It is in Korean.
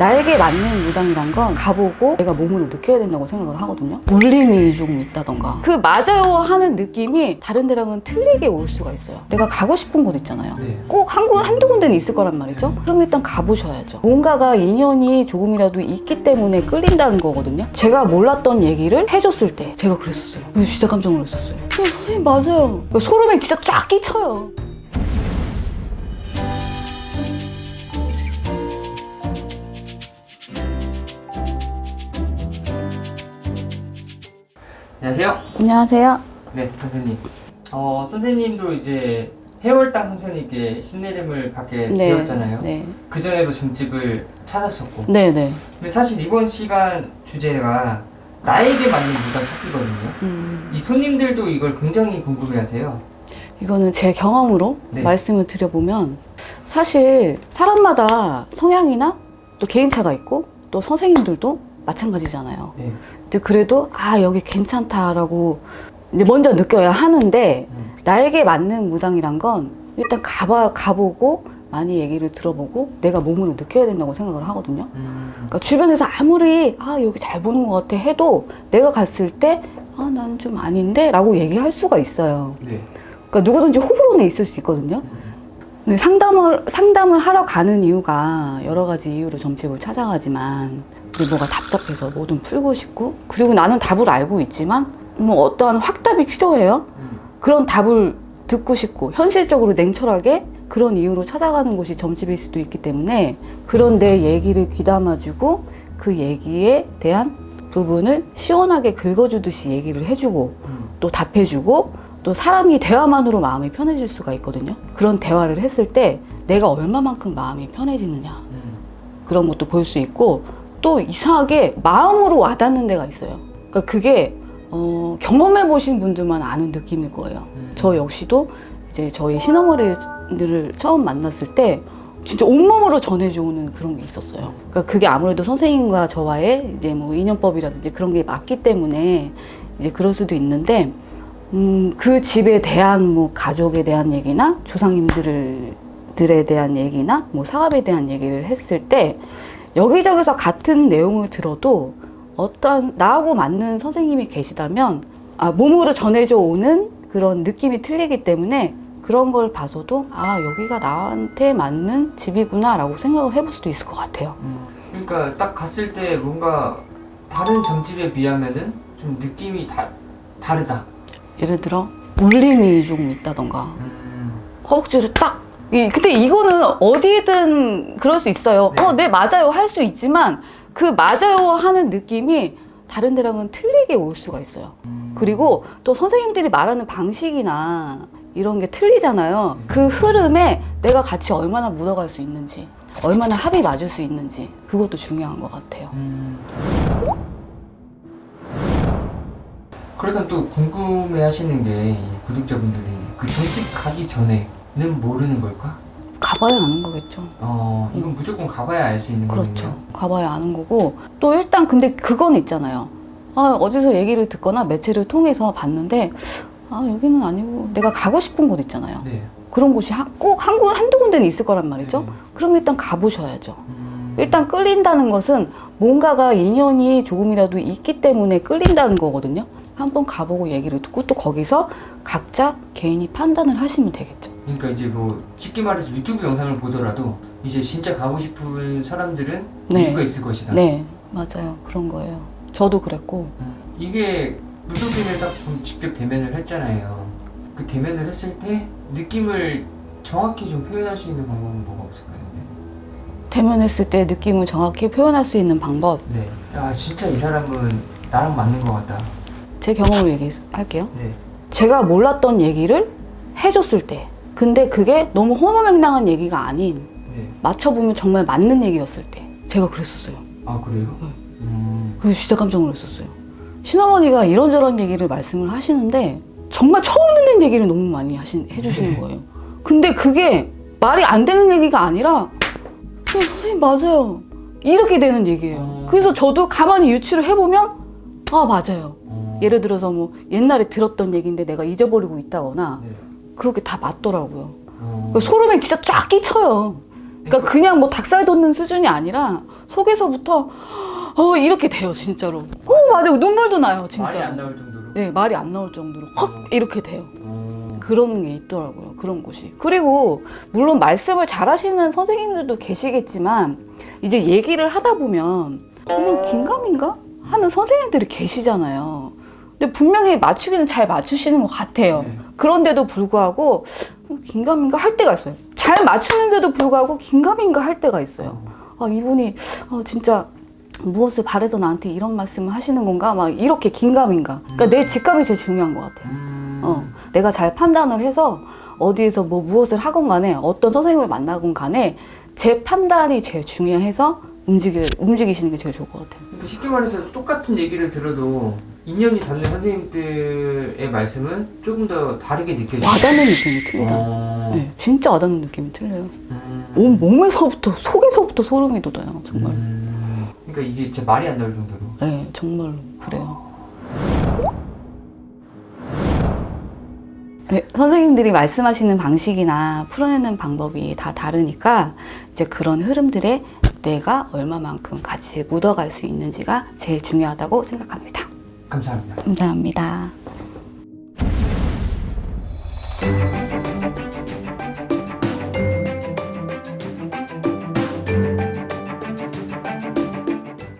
나에게 맞는 무당이란 건 가보고 내가 몸으로 느껴야 된다고 생각을 하거든요. 울림이 조금 있다던가. 그 맞아요 하는 느낌이 다른 데랑은 틀리게 올 수가 있어요. 내가 가고 싶은 곳 있잖아요. 네. 꼭 한 군, 한두 군데는 있을 거란 말이죠. 그럼 일단 가보셔야죠. 뭔가가 인연이 조금이라도 있기 때문에 끌린다는 거거든요. 제가 몰랐던 얘기를 해줬을 때 제가 그랬었어요. 진짜 깜짝 놀랐었어요. 어, 선생님 맞아요. 그러니까 소름이 진짜 쫙 끼쳐요. 안녕하세요. 안녕하세요. 네, 선생님. 어, 선생님도 이제 해월당 선생님께 신내림을 받게 되었잖아요. 네. 그 전에도 점집을 찾았었고. 네, 네. 근데 사실 이번 시간 주제가 나에게 맞는 무당 찾기거든요. 음, 이 손님들도 이걸 굉장히 궁금해하세요. 이거는 제 경험으로 네. 말씀을 드려보면 사실 사람마다 성향이나 또 개인차가 있고 또 선생님들도 마찬가지잖아요. 네. 근데 그래도 아 여기 괜찮다라고 이제 먼저 느껴야 하는데 음. 나에게 맞는 무당이란 건 일단 가봐 가보고 많이 얘기를 들어보고 내가 몸으로 느껴야 된다고 생각을 하거든요. 음, 그러니까 주변에서 아무리 아 여기 잘 보는 것 같아 해도 내가 갔을 때 아 난 좀 아닌데라고 얘기할 수가 있어요. 네. 그러니까 누구든지 호불호는 있을 수 있거든요. 음, 상담을 상담을 하러 가는 이유가 여러 가지 이유로 점집을 찾아가지만 이제 뭐가 답답해서 뭐든 풀고 싶고 그리고 나는 답을 알고 있지만 뭐 어떠한 확답이 필요해요. 음, 그런 답을 듣고 싶고 현실적으로 냉철하게 그런 이유로 찾아가는 곳이 점집일 수도 있기 때문에 그런 내 얘기를 귀담아주고 그 얘기에 대한 부분을 시원하게 긁어주듯이 얘기를 해주고 음, 또 답해주고 또 사람이 대화만으로 마음이 편해질 수가 있거든요. 그런 대화를 했을 때 내가 얼마만큼 마음이 편해지느냐 음. 그런 것도 볼 수 있고 또 이상하게 마음으로 와닿는 데가 있어요. 그러니까 그게 어, 경험해 보신 분들만 아는 느낌일 거예요. 음. 저 역시도 이제 저희 신어머니들을 처음 만났을 때 진짜 온몸으로 전해줘오는 그런 게 있었어요. 그러니까 그게 아무래도 선생님과 저와의 이제 뭐 인연법이라든지 그런 게 맞기 때문에 이제 그럴 수도 있는데 음, 그 집에 대한 뭐 가족에 대한 얘기나 조상님들에 대한 얘기나 뭐 사업에 대한 얘기를 했을 때 여기저기서 같은 내용을 들어도 어떤 나하고 맞는 선생님이 계시다면 아, 몸으로 전해져 오는 그런 느낌이 틀리기 때문에 그런 걸 봐서도 아 여기가 나한테 맞는 집이구나 라고 생각을 해볼 수도 있을 것 같아요. 음. 그러니까 딱 갔을 때 뭔가 다른 점집에 비하면은 좀 느낌이 다, 다르다. 예를 들어 울림이 조금 있다던가 음, 허벅지를 딱. 이, 근데 이거는 어디든 그럴 수 있어요. 네. 어, 네, 맞아요. 할 수 있지만 그 맞아요 하는 느낌이 다른 데랑은 틀리게 올 수가 있어요. 음. 그리고 또 선생님들이 말하는 방식이나 이런 게 틀리잖아요. 그 흐름에 내가 같이 얼마나 묻어갈 수 있는지, 얼마나 합이 맞을 수 있는지, 그것도 중요한 것 같아요. 음. 그래서 또 궁금해 하시는 게, 이 구독자분들이 그 점집 가기 전에 는 모르는 걸까? 가봐야 아는 거겠죠. 어, 이건 무조건 가봐야 알 수 있는 그렇죠. 거군요. 가봐야 아는 거고 또 일단 근데 그건 있잖아요. 아, 어디서 얘기를 듣거나 매체를 통해서 봤는데 아 여기는 아니고 내가 가고 싶은 곳 있잖아요. 네. 그런 곳이 꼭한곳 한두 군데는 있을 거란 말이죠. 네. 그럼 일단 가보셔야죠. 음, 일단 끌린다는 것은 뭔가가 인연이 조금이라도 있기 때문에 끌린다는 거거든요. 한번 가보고 얘기를 듣고 또 거기서 각자 개인이 판단을 하시면 되겠죠. 그러니까 이제 뭐 쉽게 말해서 유튜브 영상을 보더라도 이제 진짜 가고 싶은 사람들은 네. 이유가 있을 것이다. 네, 맞아요. 그런 거예요. 저도 그랬고 음, 이게 무속인을 딱좀 직접 대면을 했잖아요. 그 대면을 했을 때 느낌을 정확히 좀 표현할 수 있는 방법은 뭐가 없을까요? 네. 대면했을 때 느낌을 정확히 표현할 수 있는 방법 네. 야 진짜 이 사람은 나랑 맞는 것 같다. 제 경험을 얘기할게요. 네. 제가 몰랐던 얘기를 해줬을 때 근데 그게 너무 허무맹랑한 얘기가 아닌 네. 맞춰보면 정말 맞는 얘기였을 때 제가 그랬었어요. 아 그래요? 네. 음. 그래서 진짜 깜짝 놀랐었어요. 신어머니가 이런저런 얘기를 말씀을 하시는데 정말 처음 듣는 얘기를 너무 많이 하신, 해주시는 네. 거예요. 근데 그게 말이 안 되는 얘기가 아니라 네, 선생님 맞아요. 이렇게 되는 얘기예요. 어. 그래서 저도 가만히 유추를 해보면 아 맞아요. 어. 예를 들어서 뭐 옛날에 들었던 얘기인데 내가 잊어버리고 있다거나 네. 그렇게 다 맞더라고요. 어. 그러니까 소름이 진짜 쫙 끼쳐요. 그러니까 그냥 뭐 닭살 돋는 수준이 아니라 속에서부터 어 이렇게 돼요 진짜로. 어 맞아요 눈물도 나요 진짜. 말이 안 나올 정도로. 네 말이 안 나올 정도로 확 이렇게 돼요. 어. 그런 게 있더라고요. 그런 곳이. 그리고 물론 말씀을 잘하시는 선생님들도 계시겠지만 이제 얘기를 하다 보면 그냥 긴가민가 하는 선생님들이 계시잖아요. 근데 분명히 맞추기는 잘 맞추시는 것 같아요. 네. 그런데도 불구하고 긴가민가 할 때가 있어요. 잘 맞추는데도 불구하고 긴가민가 할 때가 있어요. 아 이분이 아, 진짜 무엇을 바래서 나한테 이런 말씀을 하시는 건가 막 이렇게 긴가민가. 그러니까 내 직감이 제일 중요한 것 같아요. 음. 어, 내가 잘 판단을 해서 어디에서 뭐 무엇을 하건 간에 어떤 선생님을 만나건 간에 제 판단이 제일 중요해서 움직이, 움직이시는 게 제일 좋을 것 같아요. 쉽게 말해서 똑같은 얘기를 들어도 2년이 닿는 선생님들의 말씀은 조금 더 다르게 느껴져요. 와닿는 느낌이 틀리다. 어. 네, 진짜 와닿는 느낌이 틀려요. 음. 온 몸에서부터 속에서부터 소름이 돋아요. 정말. 음. 그러니까 이게 진짜 말이 안 나올 정도로. 네, 정말로 그래요. 네, 선생님들이 말씀하시는 방식이나 풀어내는 방법이 다 다르니까 이제 그런 흐름들에 내가 얼마만큼 같이 묻어갈 수 있는지가 제일 중요하다고 생각합니다. 감사합니다. 감사합니다.